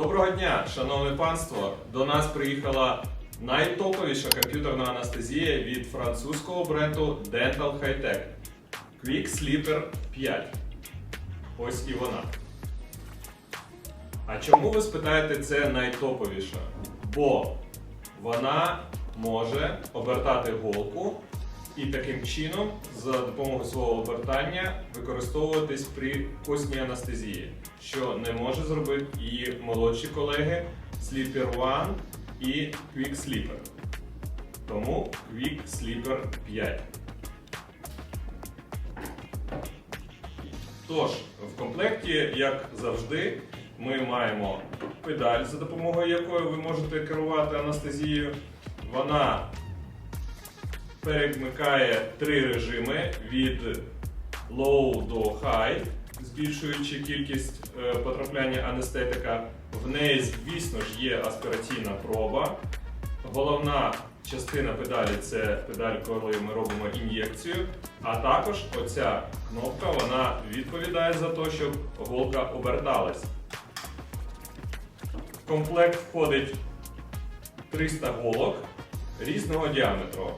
Доброго дня, шановне панство! До нас приїхала найтоповіша комп'ютерна анестезія від французького бренду Dental High-Tech Quick Sleeper 5. Ось і вона. А чому ви спитаєте це найтоповіша? Бо вона може обертати голку і таким чином, за допомогою свого обертання, використовуватись при косній анестезії, що не може зробити і молодші колеги Sleeper One і Quick Sleeper. Тому Quick Sleeper 5. Тож, в комплекті, як завжди, ми маємо педаль, за допомогою якої ви можете керувати анестезією. Вона перемикає три режими від low до high, збільшуючи кількість е, потрапляння анестетика. В неї, звісно ж, є аспіраційна проба. Головна частина педалі це педаль, коли ми робимо ін'єкцію. А також оця кнопка вона відповідає за те, щоб голка оберталась. В комплект входить 300 голок різного діаметру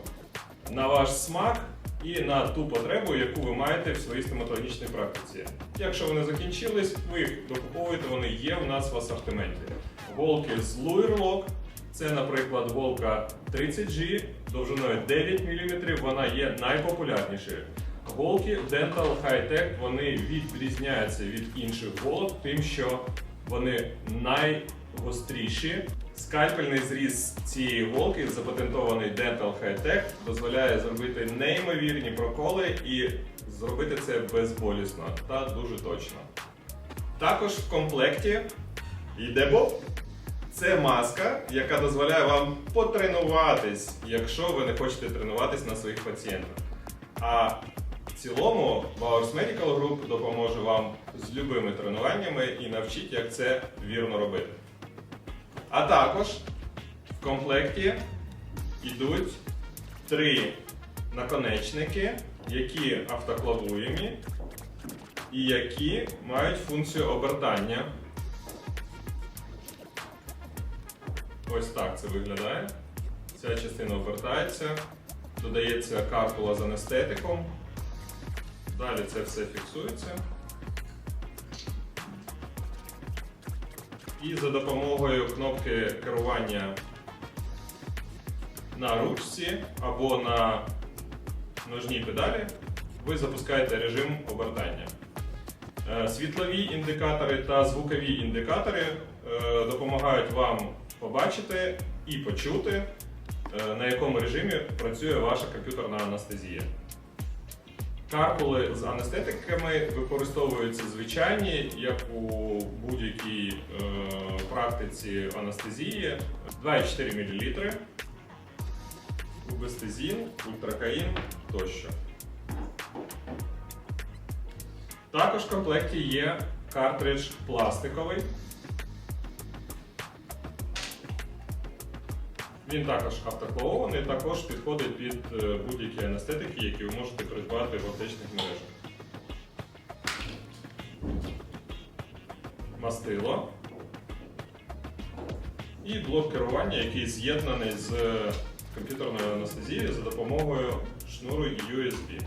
на ваш смак і на ту потребу, яку ви маєте в своїй стоматологічній практиці. Якщо вони закінчились, ви їх докуповуєте, вони є у нас в асортименті. Голки з Luirlock, це, наприклад, голка 30G довжиною 9 мм, вона є найпопулярнішою. Голки Dental High-Tech вони відрізняються від інших голок, тим, що вони найгостріші. Скальпельний зріз цієї голки, запатентований Dental High-Tech, дозволяє зробити неймовірні проколи і зробити це безболісно та дуже точно. Також в комплекті йде боб. Це маска, яка дозволяє вам потренуватись, якщо ви не хочете тренуватись на своїх пацієнтах. А в цілому Bowers Medical Group допоможе вам з любими тренуваннями і навчить, як це вірно робити. А також в комплекті йдуть три наконечники, які автоклавуємі і які мають функцію обертання. Ось так це виглядає. Ця частина обертається, додається картула з анестетиком. Далі це все фіксується. І за допомогою кнопки керування на ручці або на ножній педалі ви запускаєте режим обертання. Е, Світлові індикатори та звукові індикатори е, допомагають вам побачити і почути, е, на якому режимі працює ваша комп'ютерна анестезія. Каркули з анестетиками використовуються звичайні, як у будь-якій е, практиці анестезії 2,4 мл, убестезін, ультракаїн тощо. Також в комплекті є картридж пластиковий. Він також автоклавований, також підходить під е, будь-які анестетики, які ви можете придбати в аптечних мережах. Мастило. І блок керування, який з'єднаний з комп'ютерною анестезією за допомогою шнуру USB.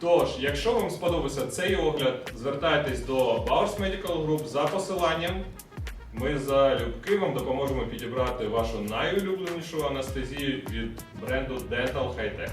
Тож, якщо вам сподобався цей огляд, звертайтесь до Bowers Medical Group за посиланням. Ми залюбки вам допоможемо підібрати вашу найулюбленішу анестезію від бренду Dental High-Tech.